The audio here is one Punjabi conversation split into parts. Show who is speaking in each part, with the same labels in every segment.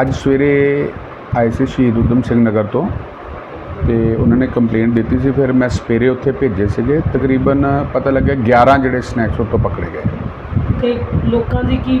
Speaker 1: ਅੱਜ ਸਵੇਰੇ ਆਏ ਸੀ ਸ਼ਹੀਦ ਊਧਮ ਸਿੰਘ ਨਗਰ ਤੋਂ ਤੇ ਉਹਨਾਂ ਨੇ ਕੰਪਲੇਂਟ ਦਿੱਤੀ ਸੀ। ਫਿਰ ਮੈਂ ਸਵੇਰੇ ਉੱਥੇ ਭੇਜੇ ਸੀਗੇ। ਤਕਰੀਬਨ ਪਤਾ ਲੱਗਿਆ 11 ਜਿਹੜੇ ਸਨੈਕਸ ਉੱਥੋਂ ਪਕੜੇ ਗਏ।
Speaker 2: ਤੇ ਲੋਕਾਂ ਦੀ ਕੀ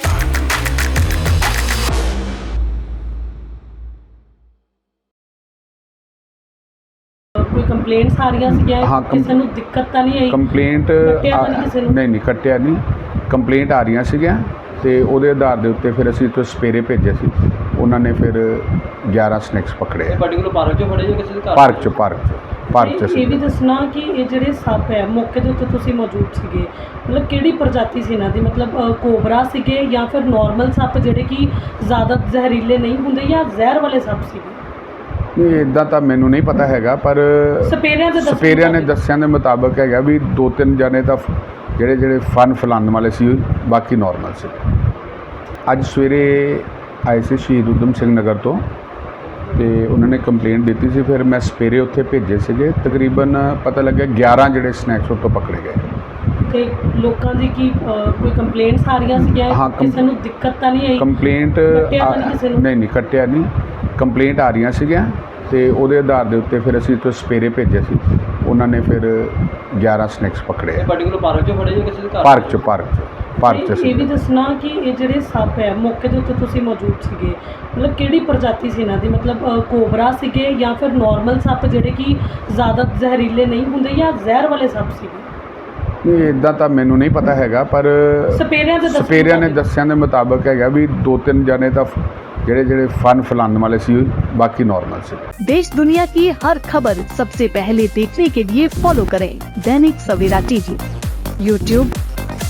Speaker 2: ਕੋਈ ਕੰਪਲੇਂਟਸ ਆ ਰਹੀਆਂ ਸੀਗੀਆਂ
Speaker 1: ਹਾਂ, ਕੰਪ-
Speaker 2: ਕਿਸੇ ਨੂੰ ਦਿੱਕਤ ਤਾਂ ਨਹੀਂ ਆਈ?
Speaker 1: ਕੰਪਲੇਂਟ
Speaker 2: ਕੱਟਿਆ ਤਾਂ ਨਹੀਂ ਕਿਸੇ ਨੂੰ?
Speaker 1: ਨਹੀਂ ਨਹੀਂ ਕੱਟਿਆ ਨਹੀਂ। ਕੰਪਲੇਂਟ ਆ ਰਹੀਆਂ ਸੀਗੀਆਂ ਤੇ ਉਹਦੇ ਆਧਾਰ ਦੇ ਉੱਤੇ ਫਿਰ ਅਸੀਂ ਤੋਂ ਸਪੇਰੇ ਭੇਜੇ ਸੀ। ਉਹਨਾਂ ਨੇ ਫਿਰ 11 ਸਨੈਕਸ ਪਕੜੇ ਆ।
Speaker 3: ਪਾਰਟਿਕੂਲਰ ਪਾਰਕ ਚੋਂ ਫੜੇ ਜੋ ਕਿਸੇ ਦੇ ਘਰ?
Speaker 1: ਪਾਰਕ ਚ ਪਾਰਕ ਚ ਪਾਰਕ ਚ
Speaker 2: ਇਹ- ਵੀ ਦੱਸਣਾ ਕਿ ਇਹ ਜਿਹੜੇ ਸੱਪ ਹੈ ਮੌਕੇ ਦੇ ਉੱਤੇ ਤੁਸੀਂ ਮੌਜੂਦ ਸੀਗੇ। ਮਤਲਬ ਕਿਹੜੀ ਪ੍ਰਜਾਤੀ ਸੀ ਇਹਨਾਂ ਦੀ? ਮਤਲਬ ਅ, ਕੋਬਰਾ ਸੀਗੇ ਜਾਂ ਫਿਰ ਨਾਰਮਲ ਸੱਪ ਜਿਹੜੇ ਕਿ ਜ਼ਿਆਦਾ ਜ਼ਹਿਰੀਲੇ ਨਹੀਂ ਹੁੰਦੇ ਜਾਂ ਜ਼ਹਿਰ ਵਾਲੇ ਸੱਪ ਸੀਗੇ?
Speaker 1: ਨਹੀਂ ਇਦਾਂ ਤਾਂ ਮੈਨੂੰ ਨਹੀਂ ਪਤਾ ਹੈਗਾ ਪਰ
Speaker 2: ਸਪੇਰਿਆਂ ਦੇ ਦੱਸਣ
Speaker 1: ਸਪੇਰਿਆਂ ਨੇ
Speaker 2: ਮੁਤਾਬਿਕ।
Speaker 1: ਦੱਸਿਆਂ ਦੇ ਮੁਤਾਬਕ ਹੈਗਾ ਵੀ ਦੋ ਤਿੰਨ ਜਣੇ ਤਾਂ ਫ- ਜਿਹੜੇ ਜਿਹੜੇ ਫਨ ਫਲਾਉਣ ਵਾਲੇ ਸੀ ਬਾਕੀ ਨਾਰਮਲ ਸੀ। ਅੱਜ ਸਵੇਰੇ ਆਏ ਸੀ ਸ਼ਹੀਦ ਊਧਮ ਸਿੰਘ ਨਗਰ ਤੋਂ ਤੇ ਉਹਨਾਂ ਨੇ ਕੰਪਲੇਂਟ ਦਿੱਤੀ ਸੀ ਫਿਰ ਮੈਂ ਸਪੇਰੇ ਉੱਥੇ ਭੇਜੇ ਸੀਗੇ। ਤਕਰੀਬਨ ਪਤਾ ਲੱਗਿਆ 11 ਜਿਹੜੇ ਸਨੈਕਸ ਉੱਥੋਂ ਪਕੜੇ ਗਏ।
Speaker 2: ਤੇ ਲੋਕਾਂ ਦੀ ਕੀ ਕੋਈ ਕੰਪਲੇਂਟਸ ਆ ਰਹੀਆਂ ਸੀਗੀਆਂ?
Speaker 1: ਹਾਂ, ਕੰਪ-
Speaker 2: ਕਿਸੇ ਨੂੰ ਦਿੱਕਤ ਤਾਂ ਨਹੀਂ ਆਈ?
Speaker 1: ਕੰਪਲੇਂਟ
Speaker 2: ਕੱਟਿਆ ਤਾਂ ਨਹੀਂ ਕਿਸੇ ਨੂੰ?
Speaker 1: ਨਹੀਂ ਨਹੀਂ ਕੱਟਿਆ ਨਹੀਂ। ਕੰਪਲੇਂਟ ਆ ਰਹੀਆਂ ਸੀਗੀਆਂ ਤੇ ਉਹਦੇ ਆਧਾਰ ਦੇ ਉੱਤੇ ਫਿਰ ਅਸੀਂ ਤੋਂ ਸਪੇਰੇ ਭੇਜੇ ਸੀ। ਉਹਨਾਂ ਨੇ ਫਿਰ 11 ਸਨੈਕਸ ਪਕੜੇ ਆ।
Speaker 3: ਪਾਰਟਿਕੂਲਰ ਪਾਰਕ ਚੋਂ ਫੜੇ ਜੋ ਕਿਸੇ ਦੇ ਘਰ?
Speaker 1: ਪਾਰਕ ਚ ਪਾਰਕ ਚ ਪਾਰਕ ਚ
Speaker 2: ਇਹ-
Speaker 1: ਸੀ।
Speaker 2: ਇਹ ਵੀ ਦੱਸਣਾ ਕਿ ਇਹ ਜਿਹੜੇ ਸੱਪ ਹੈ ਮੌਕੇ ਦੇ ਉੱਤੇ ਤੁਸੀਂ ਮੌਜੂਦ ਸੀਗੇ। ਮਤਲਬ ਕਿਹੜੀ ਪ੍ਰਜਾਤੀ ਸੀ ਇਹਨਾਂ ਦੀ? ਮਤਲਬ ਅ, ਕੋਬਰਾ ਸੀਗੇ ਜਾਂ ਫਿਰ ਨਾਰਮਲ ਸੱਪ ਜਿਹੜੇ ਕਿ ਜ਼ਿਆਦਾ ਜ਼ਹਿਰੀਲੇ ਨਹੀਂ ਹੁੰਦੇ ਜਾਂ ਜ਼ਹਿਰ ਵਾਲੇ ਸੱਪ ਸੀਗੇ?
Speaker 1: ਨਹੀਂ ਇਦਾਂ ਤਾਂ ਮੈਨੂੰ ਨਹੀਂ ਪਤਾ ਹੈਗਾ ਪਰ
Speaker 2: ਸਪੇਰਿਆਂ ਦੇ ਦੱਸਣ
Speaker 1: ਸਪੇਰਿਆਂ ਨੇ
Speaker 2: ਮੁਤਾਬਿਕ।
Speaker 1: ਦੱਸਿਆਂ ਦੇ ਮੁਤਾਬਕ ਹੈਗਾ ਵੀ ਦੋ ਤਿੰਨ ਜਣੇ ਤਾਂ ਫ- ਜਿਹੜੇ ਜਿਹੜੇ ਫਨ ਫਲਾਉਣ ਵਾਲੇ ਸੀ ਬਾਕੀ ਨਾਰਮਲ ਸੀ
Speaker 4: देश दुनिया की हर खबर सबसे पहले देखने के लिए फॉलो करें Dainik Savera TV YouTube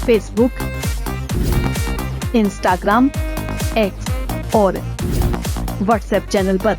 Speaker 4: Facebook Instagram X और व्हाट्सएप चैनल पर।